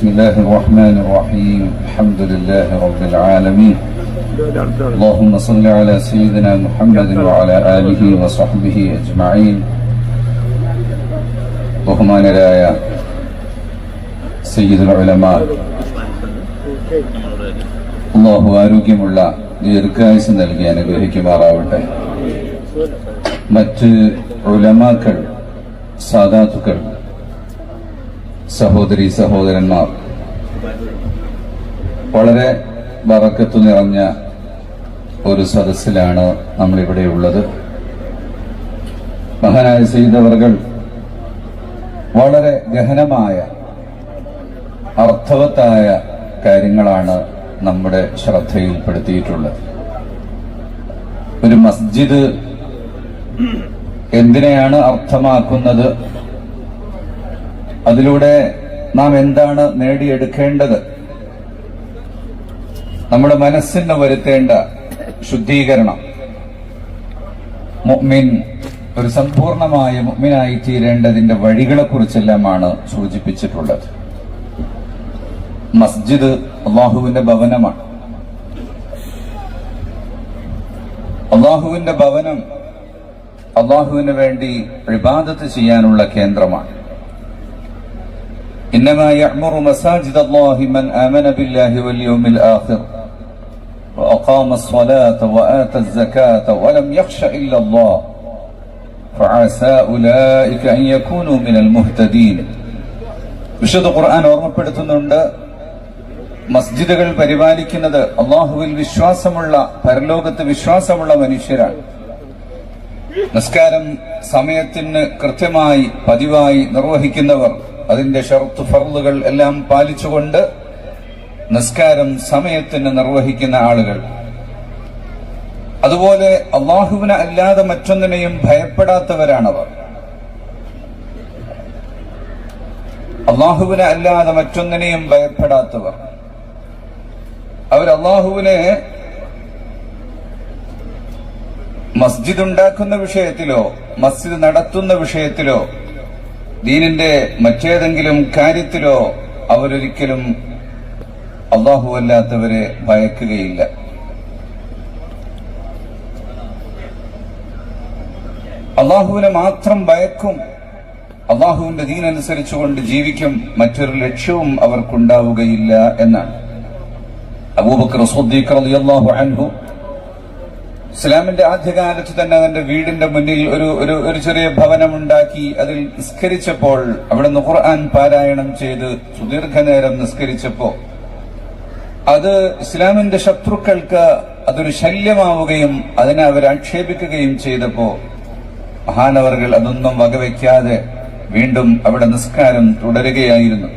بسم الله الرحمن الرحيم الحمد لله رب العالمين اللهم صل على سيدنا محمد وعلى آله وصحبه أجمعين ബഹുമാനരായ സയ്യിദുൽ ഉലമ അള്ളാഹു ആരോഗ്യമുള്ള ദീർഘായുസ് നൽകി അനുഗ്രഹിക്കുമാറാവട്ടെ മറ്റ് ഉലമാക്കൾ സാദാത്തുക്കൾ സഹോദരി സഹോദരന്മാർ വളരെ വറക്കത്തു നിറഞ്ഞ ഒരു സദസ്സിലാണ് നമ്മളിവിടെ ഉള്ളത്. മഹാനായ സീതവർകൾ വളരെ ഗഹനമായ അർത്ഥവത്തായ കാര്യങ്ങളാണ് നമ്മുടെ ശ്രദ്ധയിൽപ്പെടുത്തിയിട്ടുള്ളത്. ഒരു മസ്ജിദ് എന്തിനെയാണ് അർത്ഥമാക്കുന്നത്? അതിലൂടെ നാം എന്താണ് നേടിയെടുക്കേണ്ടത്? നമ്മുടെ മനസ്സിന് വരുത്തേണ്ട ശുദ്ധീകരണം. മുഅ്മിൻ ഒരു സമ്പൂർണമായ മുഅ്മിനായി തീരേണ്ടതിന്റെ വഴികളെ കുറിച്ചെല്ലാമാണ് സൂചിപ്പിച്ചിട്ടുള്ളത്. മസ്ജിദ് അള്ളാഹുവിന്റെ ഭവനമാണ്. അള്ളാഹുവിന്റെ ഭവനം അള്ളാഹുവിന് വേണ്ടി ഇബാദത്ത് ചെയ്യാനുള്ള കേന്ദ്രമാണ്. إنما يعمر مساجد الله من آمن بالله واليوم الآخر وأقام الصلاة وآتى الزكاة ولم يخش إلا الله فعسى أولئك أن يكونوا من المهتدين വിശുദ്ധ ഖുർആൻ ഓർമ്മപ്പെടുത്തുന്നുണ്ട് മസ്ജിദുകൾ പരിപാലിക്കുന്നത് അള്ളാഹുവിൽ വിശ്വാസമുള്ള പരലോകത്ത് വിശ്വാസമുള്ള മനുഷ്യരാണ് നിസ്കാരം സമയത്തിന് കൃത്യമായി പതിവായി നിർവഹിക്കുന്നവർ അതിന്റെ ഷർത്ത് ഫർളുകൾ എല്ലാം പാലിച്ചുകൊണ്ട് നിസ്കാരം സമയത്തിന് നിർവഹിക്കുന്ന ആളുകൾ. അതുപോലെ അള്ളാഹുവിനെ അല്ലാതെ മറ്റൊന്നിനെയും ഭയപ്പെടാത്തവരാണവർ. അള്ളാഹുവിനെ അല്ലാതെ മറ്റൊന്നിനെയും ഭയപ്പെടാത്തവർ. അവർ അള്ളാഹുവിനെ മസ്ജിദ് ഉണ്ടാക്കുന്ന വിഷയത്തിലോ മസ്ജിദ് നടത്തുന്ന വിഷയത്തിലോ ദീനിന്റെ മറ്റേതെങ്കിലും കാര്യത്തിലോ അവരൊരിക്കലും അള്ളാഹുവല്ലാത്തവരെ ഭയക്കുകയില്ല. അള്ളാഹുവിനെ മാത്രം ഭയക്കും. അള്ളാഹുവിന്റെ ദീനനുസരിച്ചുകൊണ്ട് ജീവിക്കും. മറ്റൊരു ലക്ഷ്യവും അവർക്കുണ്ടാവുകയില്ല എന്നാണ്. അബൂബക്കർ അൻഹു ഇസ്ലാമിന്റെ ആദ്യകാലത്ത് തന്നെ തന്റെ വീടിന്റെ മുന്നിൽ ഒരു ഒരു ഒരു ചെറിയ ഭവനമുണ്ടാക്കി അതിൽ നിസ്കരിച്ചപ്പോൾ അവിടെ ഖുർആൻ പാരായണം ചെയ്ത് സുദീർഘനേരം നിസ്കരിച്ചപ്പോ അത് ഇസ്ലാമിന്റെ ശത്രുക്കൾക്ക് അതൊരു ശല്യമാവുകയും അതിനെ അവർ ആക്ഷേപിക്കുകയും ചെയ്തപ്പോ മഹാനവറുകൾ അതൊന്നും വകവയ്ക്കാതെ വീണ്ടും അവിടെ നിസ്കാരം തുടരുകയായിരുന്നു.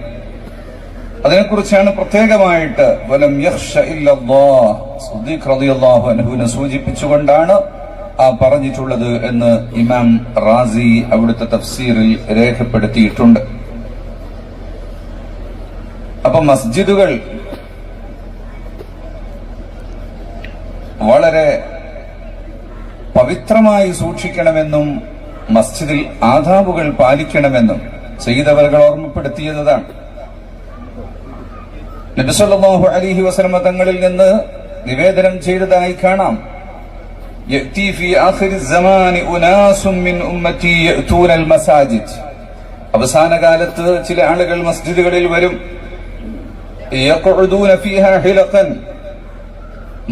അതിനെക്കുറിച്ചാണ് പ്രത്യേകമായിട്ട് സൂചിപ്പിച്ചുകൊണ്ടാണ് ആ പറഞ്ഞിട്ടുള്ളത് എന്ന് ഇമാം റാസി അവിടുത്തെ തഫ്സീറിൽ രേഖപ്പെടുത്തിയിട്ടുണ്ട്. അപ്പൊ മസ്ജിദുകൾ വളരെ പവിത്രമായി സൂക്ഷിക്കണമെന്നും മസ്ജിദിൽ ആധാവുകൾ പാലിക്കണമെന്നും ചെയ്തവരുകൾ ഓർമ്മപ്പെടുത്തിയതാണ്. നബിസല്ലാഹു അലിഹി വസലമ തങ്ങളിൽ നിന്ന് നിവേദനം ചെയ്തതായി കാണാം يأتي في آخر الزمان أناس من أمتي يأتون المساجد അവസാന കാലത്ത് ചില ആളുകൾ മസ്ജിദുകളിൽ വരും يقعدون فيها حلقا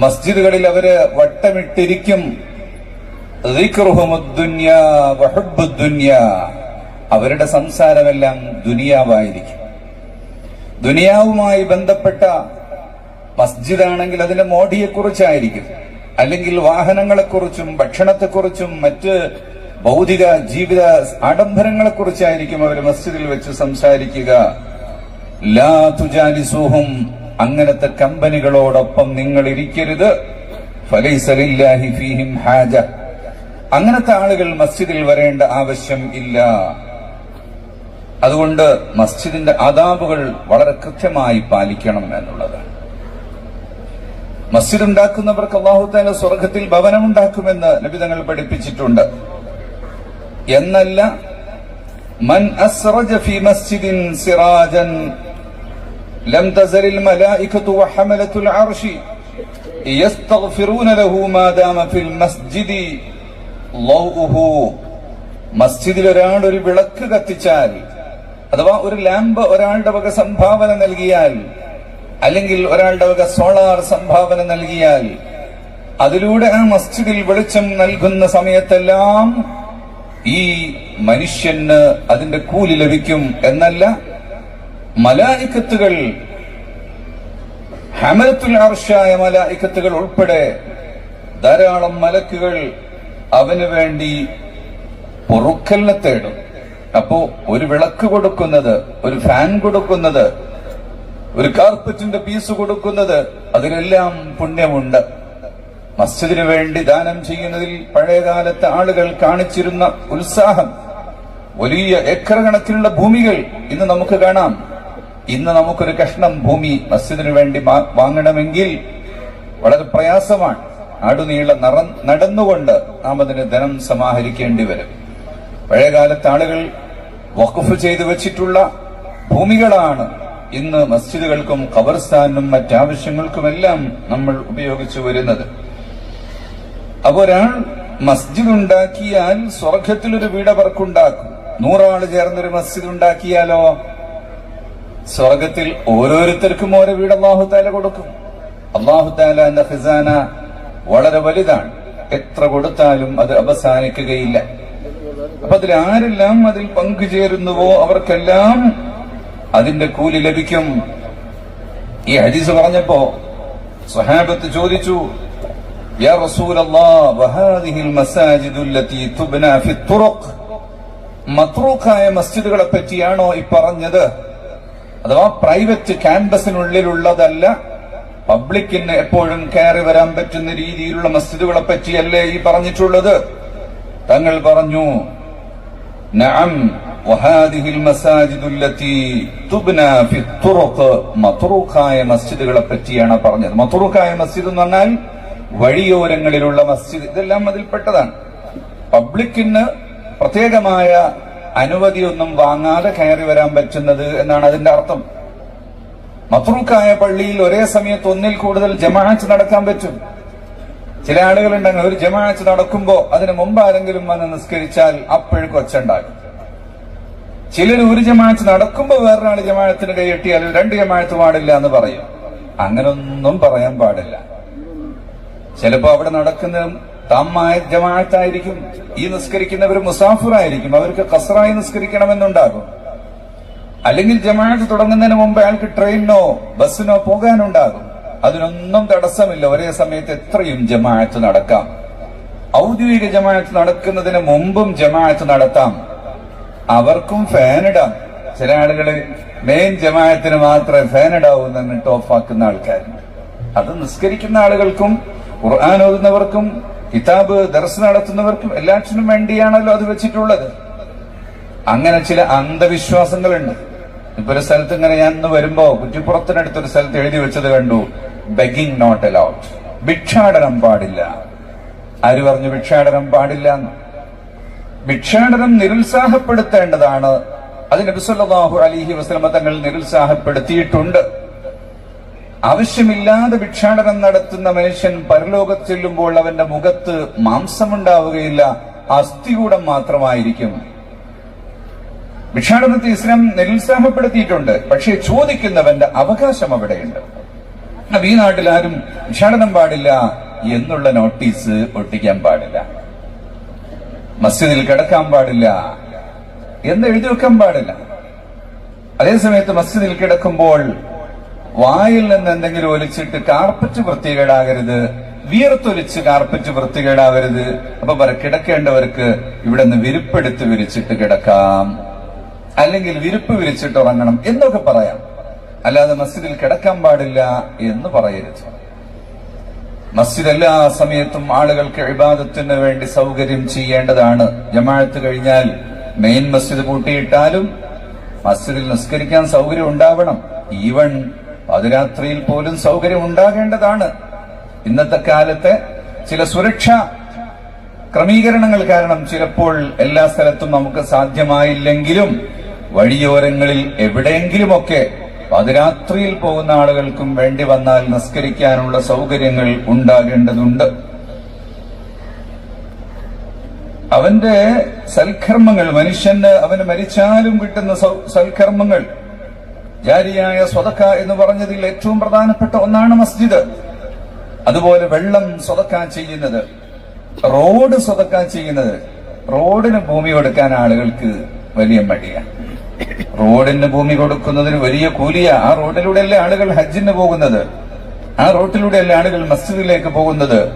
മസ്ജിദുകളിൽ അവര് വട്ടമിട്ടിരിക്കും ذكرهم الدنيا وحب الدنيا അവരുടെ സംസാരമെല്ലാം ദുനിയാവായിരിക്കും ദുനിയാവുമായി ബന്ധപ്പെട്ട മസ്ജിദാണെങ്കിൽ അതിന്റെ മോഡിയെക്കുറിച്ചായിരിക്കും. അല്ലെങ്കിൽ വാഹനങ്ങളെക്കുറിച്ചും ഭക്ഷണത്തെക്കുറിച്ചും മറ്റ് ഭൗതിക ജീവിത ആഡംബരങ്ങളെക്കുറിച്ചായിരിക്കും അവർ മസ്ജിദിൽ വെച്ച് സംസാരിക്കുക. ലാ തുജാലിസൂഹും അങ്ങനത്തെ കമ്പനികളോടൊപ്പം നിങ്ങൾ ഇരിക്കരുത്. ഫലൈസലില്ലാഹി ഫീഹിം ഹാജ. അങ്ങനത്തെ ആളുകൾ മസ്ജിദിൽ വരേണ്ട ആവശ്യം ഇല്ല. അതുകൊണ്ട് മസ്ജിദിന്റെ ആദാബുകൾ വളരെ കൃത്യമായി പാലിക്കണം എന്നുള്ളതാണ് മസ്ജിദ് ഉണ്ടാക്കുന്നവർക്ക് അള്ളാഹുത്താല സ്വർഗത്തിൽ ഭവനം ഉണ്ടാക്കുമെന്ന് നബി തങ്ങൾ പഠിപ്പിച്ചിട്ടുണ്ട്. എന്നല്ല മൻ അസ്റജ ഫി മസ്ജിദിൻ സിറാജൻ ലം തസരിൽ മലായികത്തു വഹമലത്തുൽ അർശി യസ്തഗ്ഫിറൂന ലഹു മാ ദാമ ഫിൽ മസ്ജിദി അല്ലാഹുഹു മസ്ജിദിൽ ഒരാൾ ഒരു വിളക്ക് കത്തിച്ചാൽ അഥവാ ഒരു ലാമ്പ് ഒരാളുടെ വക സംഭാവന നൽകിയാൽ അല്ലെങ്കിൽ ഒരാളുടെ വക സോളാർ സംഭാവന നൽകിയാൽ അതിലൂടെ ആ മസ്ജിദിൽ വെളിച്ചം നൽകുന്ന സമയത്തെല്ലാം ഈ മനുഷ്യന് അതിന്റെ കൂലി ലഭിക്കും എന്നല്ല മലായിക്കത്തുകൾ ഹമലത്തുൽ അർഷായ മലായിക്കത്തുകൾ ഉൾപ്പെടെ ധാരാളം മലക്കുകൾ അവന് വേണ്ടി പൊറുക്കലിനെ തേടും. അപ്പോ ഒരു വിളക്ക് കൊടുക്കുന്നത് ഒരു ഫാൻ കൊടുക്കുന്നത് ഒരു കാർപ്പറ്റിന്റെ പീസ് കൊടുക്കുന്നത് അതിലെല്ലാം പുണ്യമുണ്ട്. മസ്ജിദിന് വേണ്ടി ദാനം ചെയ്യുന്നതിൽ പഴയകാലത്തെ ആളുകൾ കാണിച്ചിരുന്ന ഉത്സാഹം വലിയ ഏക്കർ കണക്കിനുള്ള ഭൂമികൾ ഇന്ന് നമുക്ക് കാണാം. ഇന്ന് നമുക്കൊരു കഷ്ണം ഭൂമി മസ്ജിദിന് വേണ്ടി വാങ്ങണമെങ്കിൽ വളരെ പ്രയാസമാണ്. നാടുനീളെ നടന്നുകൊണ്ട് നാം അതിന് ധനം സമാഹരിക്കേണ്ടി വരും. പഴയകാലത്ത് ആളുകൾ വഖഫ് ചെയ്തു വെച്ചിട്ടുള്ള ഭൂമികളാണ്. ഇന്ന് മസ്ജിദുകൾക്കും ഖബർസ്ഥാനും മറ്റാവശ്യങ്ങൾക്കുമെല്ലാം നമ്മൾ ഉപയോഗിച്ചു വരുന്നത്. അപ്പൊ ഒരാൾ മസ്ജിദ് ഉണ്ടാക്കിയാൽ സ്വർഗത്തിൽ ഒരു വീട് അവർക്കുണ്ടാക്കും. നൂറാൾ ചേർന്നൊരു മസ്ജിദ് ഉണ്ടാക്കിയാലോ സ്വർഗത്തിൽ ഓരോരുത്തർക്കും ഓരോ വീട് അള്ളാഹുത്താല കൊടുക്കും. അള്ളാഹുത്താല ഖിസാന വളരെ വലുതാണ്. എത്ര കൊടുത്താലും അത് അവസാനിക്കുകയില്ല. അപ്പൊ അതിൽ ആരെല്ലാം അതിൽ പങ്കുചേരുന്നുവോ അവർക്കെല്ലാം അതിന്റെ കൂലി ലഭിക്കും ഈ ഹദീസ് പറഞ്ഞപ്പോ സഹാബത്ത് ചോദിച്ചു يا رسول الله وهذه المساجد التي تبنى في الطرق മത്രൂക്കായ മസ്ജിദുകളെ പറ്റിയാണോ ഈ പറഞ്ഞത് അഥവാ പ്രൈവറ്റ് ക്യാമ്പസിനുള്ളിലുള്ളതല്ല പബ്ലിക്കിന് എപ്പോഴും കയറി വരാൻ പറ്റുന്ന രീതിയിലുള്ള മസ്ജിദുകളെ പറ്റിയല്ലേ ഈ പറഞ്ഞിട്ടുള്ളത് തങ്ങൾ പറഞ്ഞു നഅം وهذه المساجد التي تبنى في الطرق മത്രൂക്കായ മസ്ജിദുകളെ പറ്റിയാണ് പറഞ്ഞത് മത്രൂക്കായ മസ്ജിദ് എന്ന് പറഞ്ഞാൽ വഴിയോരങ്ങളിലുള്ള മസ്ജിദ് ഇതെല്ലാം അതിൽപ്പെട്ടതാണ് പബ്ലിക്കിന് പ്രത്യേകമായ അനുമതിയൊന്നും വാങ്ങാതെ കയറി വരാൻ പറ്റുന്നത് എന്നാണ് അതിന്റെ അർത്ഥം മത്രൂക്കായ പള്ളിയിൽ ഒരേ സമയത്ത് ഒന്നിൽ കൂടുതൽ ജമാഅത്ത് നടക്കാൻ പറ്റും ചില ആളുകളുണ്ടെങ്കിൽ ഒരു ജമാഅത്ത് നടക്കുമ്പോ അതിന് മുമ്പ് ആരെങ്കിലും വന്ന് നിസ്കരിച്ചാൽ അപ്പോഴേക്കും ഒച്ചുണ്ടാകും ചിലർ ഒരു ജമാഅത്ത് നടക്കുമ്പോ വേറൊരാൾ ജമാഅത്തിന് കൈയെട്ടിയാൽ രണ്ട് ജമാഅത്ത് പാടില്ല എന്ന് പറയും. അങ്ങനൊന്നും പറയാൻ പാടില്ല. ചിലപ്പോ അവിടെ നടക്കുന്ന തമ്മായ ജമാഅത്തായിരിക്കും ഈ നിസ്കരിക്കുന്നവർ മുസാഫിറായിരിക്കും അവർക്ക് കസറായി നിസ്കരിക്കണമെന്നുണ്ടാകും. അല്ലെങ്കിൽ ജമാഅത്ത് തുടങ്ങുന്നതിന് മുമ്പ് അയാൾക്ക് ട്രെയിനോ ബസ്സിനോ പോകാനുണ്ടാകും. അതിനൊന്നും തടസ്സമില്ല. ഒരേ സമയത്ത് എത്രയും ജമാഅത്ത് നടക്കാം. ഔദ്യോഗിക ജമാഅത്ത് നടക്കുന്നതിന് മുമ്പും ജമാഅത്ത് നടത്താം. അവർക്കും ഫാൻ ഇടാം. ചില ആളുകൾ മെയിൻ ജമാഅത്തിന് മാത്രമേ എന്ന് എന്നിട്ട് ഓഫാക്കുന്ന ആൾക്കാരുണ്ട് അത് നിസ്കരിക്കുന്ന ആളുകൾക്കും ഖുർആൻ ഓതുന്നവർക്കും കിതാബ് ദർസ് നടത്തുന്നവർക്കും എല്ലാറ്റിനും വേണ്ടിയാണല്ലോ അത് വെച്ചിട്ടുള്ളത്. അങ്ങനെ ചില അന്ധവിശ്വാസങ്ങളുണ്ട്. ഇപ്പൊ ഒരു സ്ഥലത്ത് ഇങ്ങനെ ഞാൻ ഇന്ന് വരുമ്പോ കുറ്റിപ്പുറത്തിനടുത്തൊരു സ്ഥലത്ത് എഴുതി വെച്ചത് കണ്ടു. ബെഗിങ് നോട്ട് അലൗഡ് ഭിക്ഷാടനം പാടില്ല. ആര് പറഞ്ഞു ഭിക്ഷാടനം പാടില്ല? ഭിക്ഷാടനം നിരുത്സാഹപ്പെടുത്തേണ്ടതാണ്. അത് നബിസല്ലാഹു അലിഹി വസ്ലമ തങ്ങൾ നിരുത്സാഹപ്പെടുത്തിയിട്ടുണ്ട്. ആവശ്യമില്ലാതെ ഭിക്ഷാടനം നടത്തുന്ന മനുഷ്യൻ പരലോകത്ത് ചെല്ലുമ്പോൾ അവന്റെ മുഖത്ത് മാംസമുണ്ടാവുകയില്ല. അസ്ഥികൂടം മാത്രമായിരിക്കും. ഭിക്ഷാടനത്തെ ഇസ്ലാം നിരുത്സാഹപ്പെടുത്തിയിട്ടുണ്ട്. പക്ഷേ ചോദിക്കുന്നവന്റെ അവകാശം അവിടെയുണ്ട്. അപ്പൊ ഈ നാട്ടിൽ ആരും ഭിക്ഷാടനം പാടില്ല എന്നുള്ള നോട്ടീസ് ഒട്ടിക്കാൻ പാടില്ല. മസ്ജിദിൽ കിടക്കാൻ പാടില്ല എന്ന് എഴുതി വെക്കാൻ പാടില്ല. അതേസമയത്ത് മസ്ജിദിൽ കിടക്കുമ്പോൾ വായിൽ നിന്ന് എന്തെങ്കിലും ഒലിച്ചിട്ട് കാർപ്പറ്റ് വൃത്തികേടാകരുത് വിയർത്തൊലിച്ച് കാർപ്പറ്റ് വൃത്തികേടാവരുത് അപ്പൊ പറ കിടക്കേണ്ടവർക്ക് ഇവിടെ നിന്ന് വിരിപ്പെടുത്ത് വിരിച്ചിട്ട് കിടക്കാം. അല്ലെങ്കിൽ വിരിപ്പ് വിരിച്ചിട്ട് ഉറങ്ങണം എന്നൊക്കെ പറയാം. അല്ലാതെ മസ്ജിദിൽ കിടക്കാൻ പാടില്ല എന്ന് പറയരുത്. മസ്ജിദ് എല്ലാ സമയത്തും ആളുകൾക്ക് ഇബാദത്തിന് വേണ്ടി സൗകര്യം ചെയ്യേണ്ടതാണ്. ജമാഅത്ത് കഴിഞ്ഞാൽ മെയിൻ മസ്ജിദ് പൂട്ടിയിട്ടാലും മസ്ജിദിൽ നിസ്കരിക്കാൻ സൗകര്യം ഉണ്ടാവണം. ഈവൻ പാതിരാത്രിയിൽ പോലും സൗകര്യം ഉണ്ടാകേണ്ടതാണ്. ഇന്നത്തെ കാലത്തെ ചില സുരക്ഷ ക്രമീകരണങ്ങൾ കാരണം ചിലപ്പോൾ എല്ലാ സ്ഥലത്തും നമുക്ക് സാധ്യമായില്ലെങ്കിലും വഴിയോരങ്ങളിൽ എവിടെയെങ്കിലുമൊക്കെ പാതിരാത്രിയിൽ പോകുന്ന ആളുകൾക്കും വേണ്ടി വന്നാൽ നിസ്കരിക്കാനുള്ള സൗകര്യങ്ങൾ ഉണ്ടാകേണ്ടതുണ്ട്. അവന്റെ സൽക്കർമ്മങ്ങൾ മനുഷ്യന് അവന് മരിച്ചാലും കിട്ടുന്ന സൽക്കർമ്മങ്ങൾ ജാരിയായ സ്വതക്ക എന്ന് പറഞ്ഞതിൽ ഏറ്റവും പ്രധാനപ്പെട്ട ഒന്നാണ് മസ്ജിദ്. അതുപോലെ വെള്ളം സ്വതക്ക ചെയ്യുന്നത് റോഡ് സ്വതക്ക ചെയ്യുന്നത്. റോഡിന് ഭൂമി കൊടുക്കാൻ ആളുകൾക്ക് വലിയ മടിയാണ്. റോഡിന് ഭൂമി കൊടുക്കുന്നതിന് വലിയ കൂലിയ. ആ റോഡിലൂടെയല്ലേ ആളുകൾ ഹജ്ജിന് പോകുന്നത്? ആ റോട്ടിലൂടെയല്ലേ ആളുകൾ മസ്ജിദിലേക്ക് പോകുന്നത്?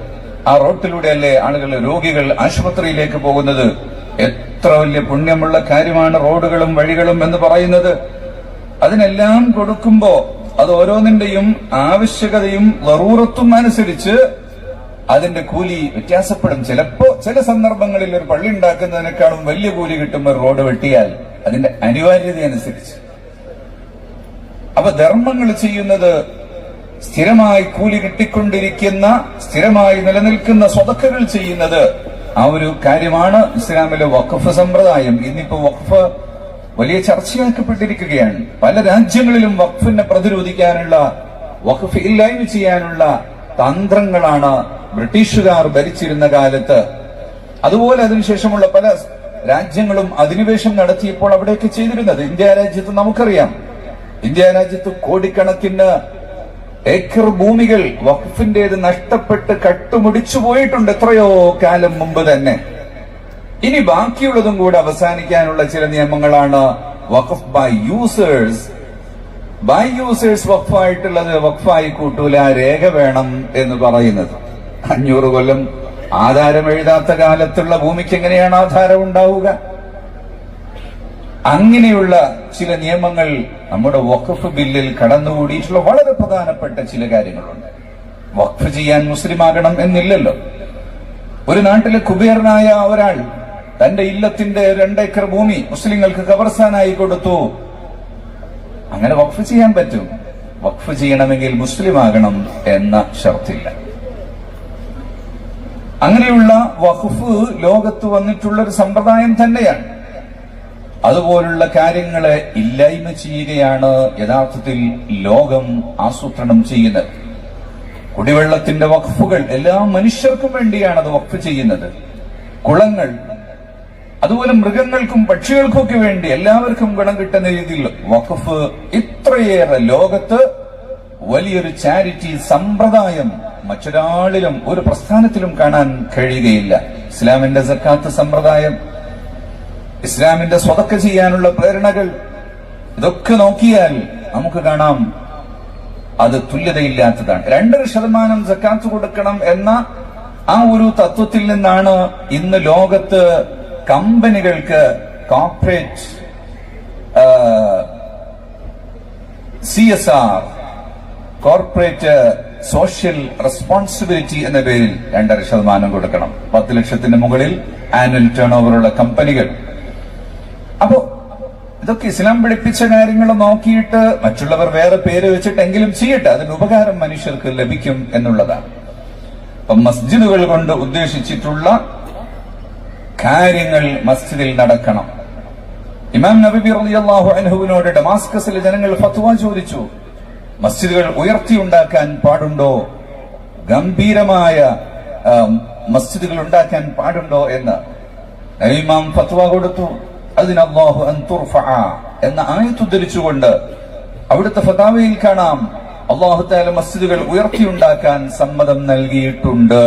ആ റോട്ടിലൂടെയല്ലേ ആളുകൾ രോഗികൾ ആശുപത്രിയിലേക്ക് പോകുന്നത്? എത്ര വലിയ പുണ്യമുള്ള കാര്യമാണ് റോഡുകളും വഴികളും എന്ന് പറയുന്നത്. അതിനെല്ലാം കൊടുക്കുമ്പോ അത് ഓരോന്നിന്റെയും ആവശ്യകതയും വറൂറത്തും അനുസരിച്ച് അതിന്റെ കൂലി വ്യത്യാസപ്പെടും. ചിലപ്പോ ചില സന്ദർഭങ്ങളിൽ ഒരു പള്ളി ഉണ്ടാക്കുന്നതിനേക്കാളും വലിയ കൂലി കിട്ടുമ്പോൾ റോഡ് വെട്ടിയാൽ. അതിന്റെ അനിവാര്യത അനുസരിച്ച് അപ്പൊ ധർമ്മങ്ങൾ ചെയ്യുന്നത് സ്ഥിരമായി കൂലി കിട്ടിക്കൊണ്ടിരിക്കുന്ന സ്ഥിരമായി നിലനിൽക്കുന്ന സ്വതക്കകൾ ചെയ്യുന്നത് ആ ഒരു കാര്യമാണ് ഇസ്ലാമിലെ വഖഫ് സമ്പ്രദായം. ഇന്നിപ്പോ വഖഫ് വലിയ ചർച്ചയാക്കപ്പെട്ടിരിക്കുകയാണ്. പല രാജ്യങ്ങളിലും വഖഫിനെ പ്രതിരോധിക്കാനുള്ള വഖഫ് ഇല്ലായ്മ ചെയ്യാനുള്ള തന്ത്രങ്ങളാണ് ബ്രിട്ടീഷുകാർ ഭരിച്ചിരുന്ന കാലത്ത്. അതുപോലെ അതിനുശേഷമുള്ള പല രാജ്യങ്ങളും അധിനിവേശം നടത്തിയപ്പോൾ അവിടെയൊക്കെ ചെയ്തിരുന്നത് ഇന്ത്യ രാജ്യത്ത് നമുക്കറിയാം. ഇന്ത്യ രാജ്യത്ത് കോടിക്കണക്കിന് ഏക്കർ ഭൂമികൾ വഖഫിന്റേത് നഷ്ടപ്പെട്ട് കട്ടുമുടിച്ചു പോയിട്ടുണ്ട് എത്രയോ കാലം മുമ്പ് തന്നെ. ഇനി ബാക്കിയുള്ളതും കൂടെ അവസാനിക്കാനുള്ള ചില നിയമങ്ങളാണ് Waqf by users by users വഖഫായിട്ടുള്ളത് വഖഫായി കൂട്ടൂല രേഖ വേണം എന്ന് പറയുന്നത്. അഞ്ഞൂറ് കൊല്ലം ആധാരം എഴുതാത്ത കാലത്തുള്ള ഭൂമിക്ക് എങ്ങനെയാണ് ആധാരം ഉണ്ടാവുക? അങ്ങനെയുള്ള ചില നിയമങ്ങൾ നമ്മുടെ വഖഫ് ബില്ലിൽ കടന്നുകൂടിയിട്ടുള്ള വളരെ പ്രധാനപ്പെട്ട ചില കാര്യങ്ങളുണ്ട്. വഖഫ് ചെയ്യാൻ മുസ്ലിം ആകണം എന്നില്ലല്ലോ. ഒരു നാട്ടിലെ കുബേരനായ ഒരാൾ തന്റെ ഇല്ലത്തിന്റെ രണ്ടേക്കർ ഭൂമി മുസ്ലിങ്ങൾക്ക് കബർസ്ഥാനായി കൊടുത്തു. അങ്ങനെ വഖഫ് ചെയ്യാൻ പറ്റും. വഖഫ് ചെയ്യണമെങ്കിൽ മുസ്ലിം ആകണം എന്ന ഷർത്തില്ല. അങ്ങനെയുള്ള വഖഫ് ലോകത്ത് വന്നിട്ടുള്ള ഒരു സമ്പ്രദായം തന്നെയാണ്. അതുപോലുള്ള കാര്യങ്ങളെ ഇല്ലായ്മ ചെയ്യുകയാണ് യഥാർത്ഥത്തിൽ ലോകം ആസൂത്രണം ചെയ്യുന്നത്. കുടിവെള്ളത്തിന്റെ വഖഫുകൾ എല്ലാ മനുഷ്യർക്കും വേണ്ടിയാണ് അത് വഖഫ് ചെയ്യുന്നത്. കുളങ്ങൾ അതുപോലെ മൃഗങ്ങൾക്കും പക്ഷികൾക്കൊക്കെ വേണ്ടി എല്ലാവർക്കും ഗുണം കിട്ടുന്ന രീതിയിൽ വഖഫ് ഇത്രയേറെ ലോകത്ത് വലിയൊരു ചാരിറ്റി സമ്പ്രദായം മറ്റൊരാളിലും ഒരു പ്രസ്ഥാനത്തിലും കാണാൻ കഴിയുകയില്ല. ഇസ്ലാമിന്റെ സക്കാത്ത് സമ്പ്രദായം ഇസ്ലാമിന്റെ സ്വതക്ക ചെയ്യാനുള്ള പ്രേരണകൾ ഇതൊക്കെ നോക്കിയാൽ നമുക്ക് കാണാം അത് തുല്യതയില്ലാത്തതാണ്. രണ്ടര ശതമാനം സക്കാത്ത് കൊടുക്കണം എന്ന ആ ഒരു തത്വത്തിൽ നിന്നാണ് ഇന്ന് ലോകത്ത് കമ്പനികൾക്ക് corporate C S R corporate social responsibility എന്ന പേരിൽ രണ്ടര ശതമാനം കൊടുക്കണം. പത്ത് ലക്ഷത്തിന് മുകളിൽ ആനുവൽ ടേൺ ഓവറുള്ള കമ്പനികൾ അപ്പോ ഇതൊക്കെ ഇസ്ലാം പഠിപ്പിച്ച കാര്യങ്ങൾ നോക്കിയിട്ട് മറ്റുള്ളവർ വേറെ പേര് വെച്ചിട്ടെങ്കിലും ചെയ്യട്ടെ. അതിന് ഉപകാരം മനുഷ്യർക്ക് ലഭിക്കും എന്നുള്ളതാണ്. അപ്പൊ മസ്ജിദുകൾ കൊണ്ട് ഉദ്ദേശിച്ചിട്ടുള്ള കാര്യങ്ങൾ മസ്ജിദിൽ നടക്കണം. ഇമാം നബി അള്ളാഹു അനഹുവിനോട് ഡമാസ്കസിലെ ജനങ്ങൾ ഫത്വ ചോദിച്ചു. മസ്ജിദുകൾ ഉയർത്തിയുണ്ടാക്കാൻ പാടുണ്ടോ? ഗംഭീരമായ മസ്ജിദുകൾ ഉണ്ടാക്കാൻ പാടുണ്ടോ എന്ന് നബിമാം ഫത്വ കൊടുത്തു. തുർഫഅ എന്ന ആയത്ത് ഉദ്ധരിച്ചുകൊണ്ട് അവിടുത്തെ ഫതാവയിൽ കാണാം. അള്ളാഹു താല മസ്ജിദുകൾ ഉയർത്തിയുണ്ടാക്കാൻ സമ്മതം നൽകിയിട്ടുണ്ട്.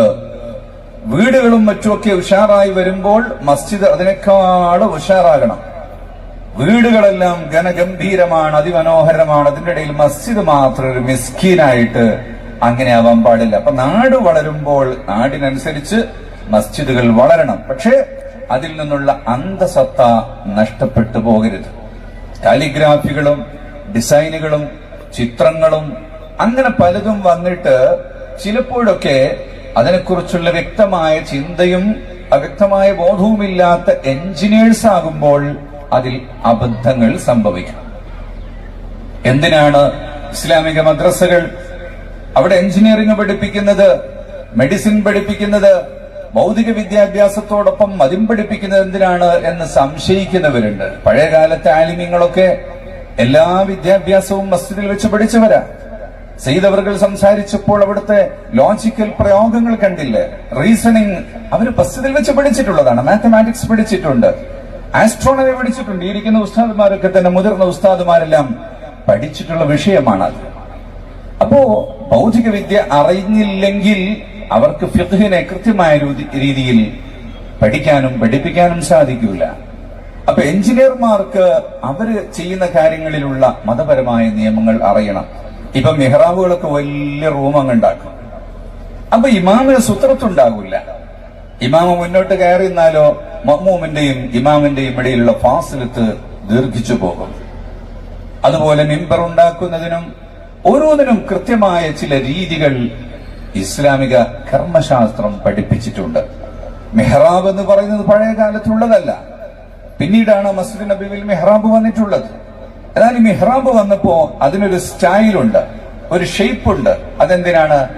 വീടുകളും മറ്റുമൊക്കെ ഉഷാറായി വരുമ്പോൾ മസ്ജിദ് അതിനേക്കാൾ ഉഷാറാകണം. വീടുകളെല്ലാം ഘനഗംഭീരമാണ് അതിമനോഹരമാണ്. അതിന്റെ ഇടയിൽ മസ്ജിദ് മാത്രം ഒരു മിസ്കീനായിട്ട് അങ്ങനെ ആവാൻ പാടില്ല. അപ്പൊ നാട് വളരുമ്പോൾ നാടിനനുസരിച്ച് മസ്ജിദുകൾ വളരണം. പക്ഷേ അതിൽ നിന്നുള്ള അന്തസത്ത നഷ്ടപ്പെട്ടു പോകരുത്. കാലിഗ്രാഫികളും ഡിസൈനുകളും ചിത്രങ്ങളും അങ്ങനെ പലതും വന്നിട്ട് ചിലപ്പോഴൊക്കെ അതിനെക്കുറിച്ചുള്ള വ്യക്തമായ ചിന്തയും അവ്യക്തമായ ബോധവുമില്ലാത്ത എഞ്ചിനീയേഴ്സ് ആകുമ്പോൾ അതിൽ അബദ്ധങ്ങൾ സംഭവിക്കും. എന്തിനാണ് ഇസ്ലാമിക മദ്രസകൾ അവിടെ എഞ്ചിനീയറിംഗ് പഠിപ്പിക്കുന്നത് മെഡിസിൻ പഠിപ്പിക്കുന്നത് ഭൗതിക വിദ്യാഭ്യാസത്തോടൊപ്പം മതിം പഠിപ്പിക്കുന്നത് എന്തിനാണ് എന്ന് സംശയിക്കുന്നവരുണ്ട്. പഴയ കാലത്തെ ആലിമ്യങ്ങളൊക്കെ എല്ലാ വിദ്യാഭ്യാസവും മസ്ജിദിൽ വെച്ച് പഠിച്ചവരാ. സെയ്തവർകൾ സംസാരിച്ചപ്പോൾ അവിടുത്തെ ലോജിക്കൽ പ്രയോഗങ്ങൾ കണ്ടില്ലേ? റീസണിങ് അവർ മസ്ജിദിൽ വെച്ച് പഠിച്ചിട്ടുള്ളതാണ്. മാത്തമാറ്റിക്സ് പഠിച്ചിട്ടുണ്ട്. ആസ്ട്രോണമി പഠിച്ചിട്ടുണ്ട്. ഇരിക്കുന്ന ഉസ്താദുമാരൊക്കെ തന്നെ മുതിർന്ന ഉസ്താദുമാരെല്ലാം പഠിച്ചിട്ടുള്ള വിഷയമാണത് അപ്പോ ഭൗതിക വിദ്യ അറിഞ്ഞില്ലെങ്കിൽ അവർക്ക് ഫിഹിനെ കൃത്യമായ രീതിയിൽ പഠിക്കാനും പഠിപ്പിക്കാനും സാധിക്കില്ല അപ്പൊ എഞ്ചിനീയർമാർക്ക് അവർ ചെയ്യുന്ന കാര്യങ്ങളിലുള്ള മതപരമായ നിയമങ്ങൾ അറിയണം. ഇപ്പൊ മെഹ്റാബുകളൊക്കെ വലിയ റൂം അങ്ങ് ഉണ്ടാക്കും. അപ്പൊ ഇമാമിന് സുത്രത്തുണ്ടാകില്ല ഇമാമ മുന്നോട്ട് കയറി നിന്നാലോ മമ്മൂമിന്റെയും ഇമാമിന്റെയും ഇടയിലുള്ള ഫാസിലത്ത് ദീർഘിച്ചു പോകും. അതുപോലെ മിമ്പർ ഉണ്ടാക്കുന്നതിനും ഓരോന്നിനും കൃത്യമായ ചില രീതികൾ ഇസ്ലാമിക കർമ്മശാസ്ത്രം പഠിപ്പിച്ചിട്ടുണ്ട്. മെഹ്റാബ് എന്ന് പറയുന്നത് പഴയ കാലത്തുള്ളതല്ല. പിന്നീടാണ് മസ്ജിദ് നബിയിൽ മെഹ്റാബ് വന്നിട്ടുള്ളത്. ഈ മെഹ്റാബ് വന്നപ്പോ അതിനൊരു സ്റ്റൈലുണ്ട് ഒരു ഷേപ്പ് ഉണ്ട് അതെന്തിനാണ്?